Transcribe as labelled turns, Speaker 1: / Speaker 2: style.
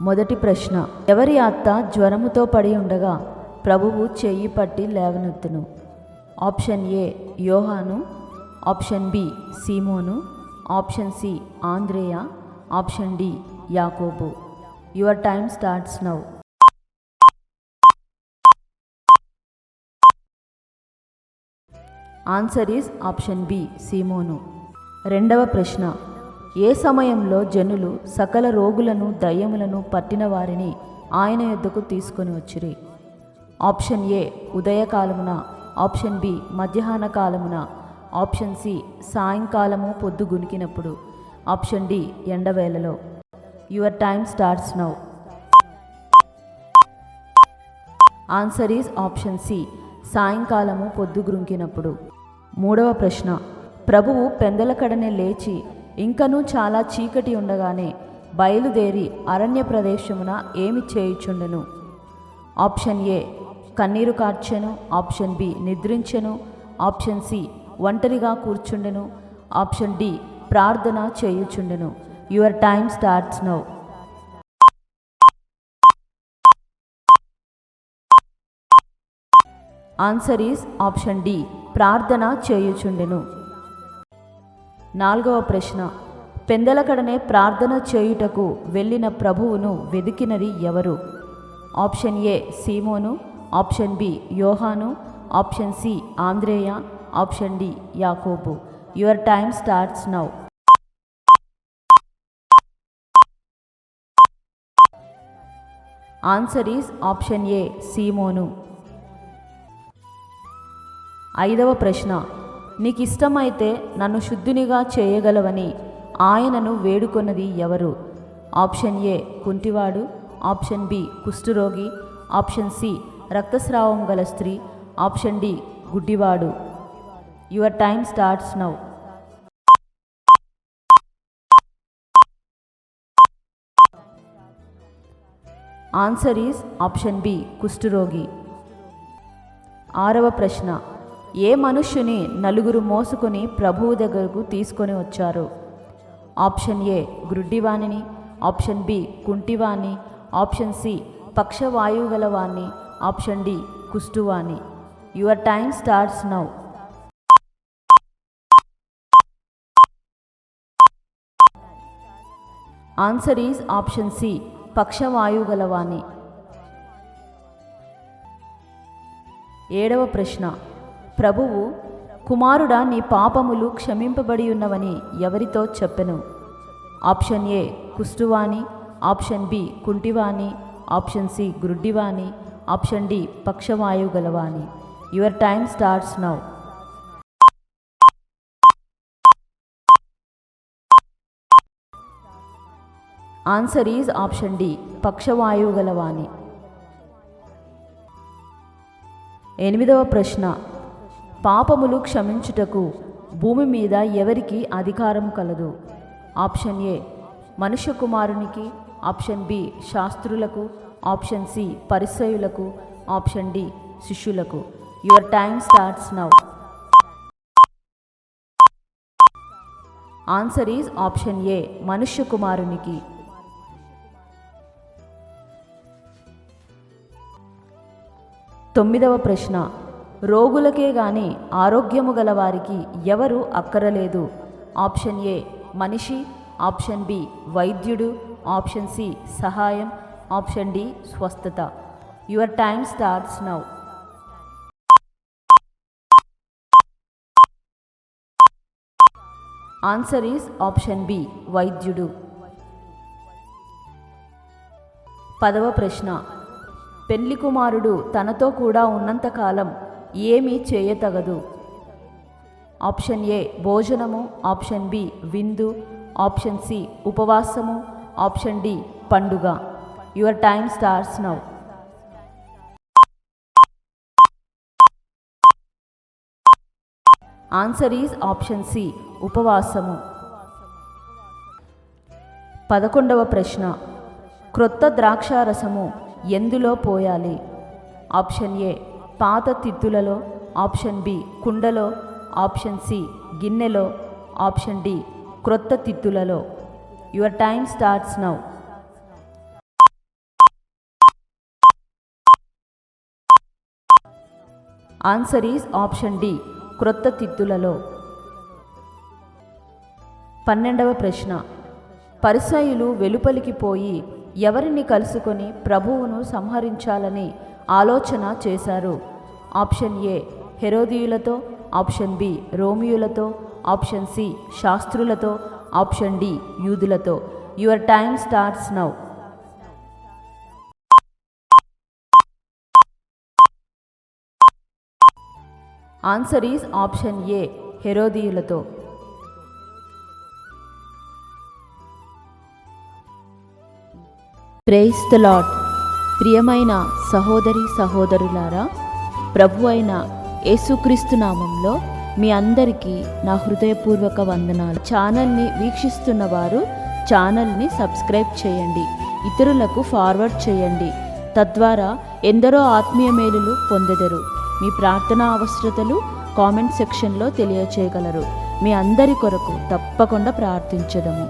Speaker 1: మొదటి ప్రశ్న ఎవరి అత్త జ్వరముతో పడి ఉండగా ప్రభువు చెయ్యి పట్టి లేవనెత్తును? ఆప్షన్ ఏ యోహాను. ఆప్షన్ బి సీమోను. Option C Andhreya option D యాకోబు. Your time starts now. Answer is option B సీమోను. రెండవ ప్రశ్న ఏ సమయంలో జనులు సకల రోగులను దయ్యములను పట్టిన వారిని ఆయన యొద్దకు తీసుకొని వచ్చిరి. ఆప్షన్ ఏ ఉదయకాలమున ఆప్షన్ బి మధ్యాహ్న కాలమున ఆప్షన్ సి సాయంకాలము పొద్దు గునికినప్పుడు. Option D ఎండవేళలో. Your time starts now. Answer is option C సాయంకాలము పొద్దుగురుంకినప్పుడు మూడవ ప్రశ్న. ప్రభువు పెందలకడనే లేచి ఇంకనూ చాలా చీకటి ఉండగానే బయలుదేరి అరణ్య ప్రదేశమున ఏమి చేయుచుండెను? ఆప్షన్ ఏ కన్నీరు కార్చెను. ఆప్షన్ బి నిద్రించెను. ఆప్షన్ సి ఒంటరిగా కూర్చుండెను. ఆప్షన్ డి ప్రార్థన చేయుచుండెను. Your time starts now. Answer is option D ప్రార్థన చేయుచుండెను. నాలుగవ ప్రశ్న. పెందలకడనే ప్రార్థన చేయుటకు వెళ్ళిన ప్రభువును వెదికినది ఎవరు? Option A Simon option B యోహాను ఆప్షన్ సి ఆంద్రేయ ఆప్షన్ డి యాకోబు. Your time starts now. Answer is option A సీమోను. ఐదవ ప్రశ్న. నీకు ఇష్టమైతే నన్ను శుద్ధునిగా చేయగలవని ఆయనను వేడుకొన్నది ఎవరు? ఆప్షన్ ఏ కుంటివాడు ఆప్షన్ బి కుష్ఠరోగి ఆప్షన్ సి రక్తస్రావం గల స్త్రీ ఆప్షన్ డి గుడ్డివాడు. Your time starts now. Answer is option B కుష్ఠరోగి. ఆరవ ప్రశ్న. ఏ మనుష్యుని నలుగురు మోసుకొని ప్రభువు దగ్గరకు తీసుకొని వచ్చారు? ఆప్షన్ ఏ గ్రుడ్డివాణిని ఆప్షన్ బి కుంటివాణి ఆప్షన్ సి పక్షవాయువు గలవాణ్ణి option D కుష్టువాణి. Your time starts now. Answer is option C పక్షవాయువు గలవాణి ఏడవ ప్రశ్న. ప్రభువు కుమారుడా నీ పాపములు క్షమింపబడి ఉన్నవని ఎవరితో చెప్పెను? ఆప్షన్ ఏ కుష్టువాణి ఆప్షన్ బి కుంటివాణి ఆప్షన్ సి గ్రుడ్డివాణి ఆప్షన్ డి పక్షవాయువు గలవాణి. Your time starts now answer is option D పక్షవాయువు గలవాణి. ఎనిమిదవ ప్రశ్న పాపములు క్షమించుటకు భూమి మీద ఎవరికి అధికారం కలదు. ఆప్షన్ ఏ మనుష్య కుమారునికి. ఆప్షన్ బి శాస్త్రులకు. ఆప్షన్ సి పరిసయులకు. ఆప్షన్ డి శిష్యులకు. Your time starts now answer is option A మనుష్య కుమారునికి. తొమ్మిదవ ప్రశ్న రోగులకే గాని ఆరోగ్యము గలవారికి ఎవరు అక్కరలేదు. ఆప్షన్ ఏ మనిషి ఆప్షన్ బి వైద్యుడు ఆప్షన్ సి సహాయం ఆప్షన్ డి స్వస్థత. Your time starts now. Answer is option B వైద్యుడు. పదవ ప్రశ్న. పెళ్ళి కుమారుడు తనతో కూడా ఉన్నంతకాలం ఏమీ చేయతగదు. ఆప్షన్ ఏ భోజనము. ఆప్షన్ బి విందు. ఆప్షన్ సి ఉపవాసము. ఆప్షన్ డి పండుగ. Your time starts now. Answer is option C ఉపవాసము. పదకొండవ ప్రశ్న. క్రొత్త ద్రాక్షారసము ఎందులో పోయాలి? ఆప్షన్ ఏ పాత తిత్తులలో ఆప్షన్ బి కుండలో ఆప్షన్ సి గిన్నెలో ఆప్షన్ డి క్రొత్త తిత్తులలో. Your time starts now answer is option D క్రొత్త తిత్తులలో. పన్నెండవ ప్రశ్న. పరిసయులు వెలుపలికి పోయి ఎవరిని కలుసుకొని ప్రభువును సంహరించాలని ఆలోచన చేశారు. ఆప్షన్ ఏ హెరోదియులతో. ఆప్షన్ బి రోమియులతో. ఆప్షన్ సి శాస్త్రులతో. Option D యూదులతో. Your time starts now. Answer is option A హెరోదియులతో. Praise the Lord ప్రియమైన సహోదరి సహోదరులారా ప్రభు అయిన యేసుక్రీస్తు నామంలో మీ అందరికీ నా హృదయపూర్వక వందనాలు. ఛానల్ని వీక్షిస్తున్న వారు ఛానల్ని సబ్స్క్రైబ్ చేయండి ఇతరులకు ఫార్వర్డ్ చేయండి. తద్వారా ఎందరో ఆత్మీయ మేలులు పొందెదరు. మీ ప్రార్థనా అవసరతలు కామెంట్ సెక్షన్లో తెలియచేయగలరు. మీ అందరి కొరకు తప్పకుండా ప్రార్థించదము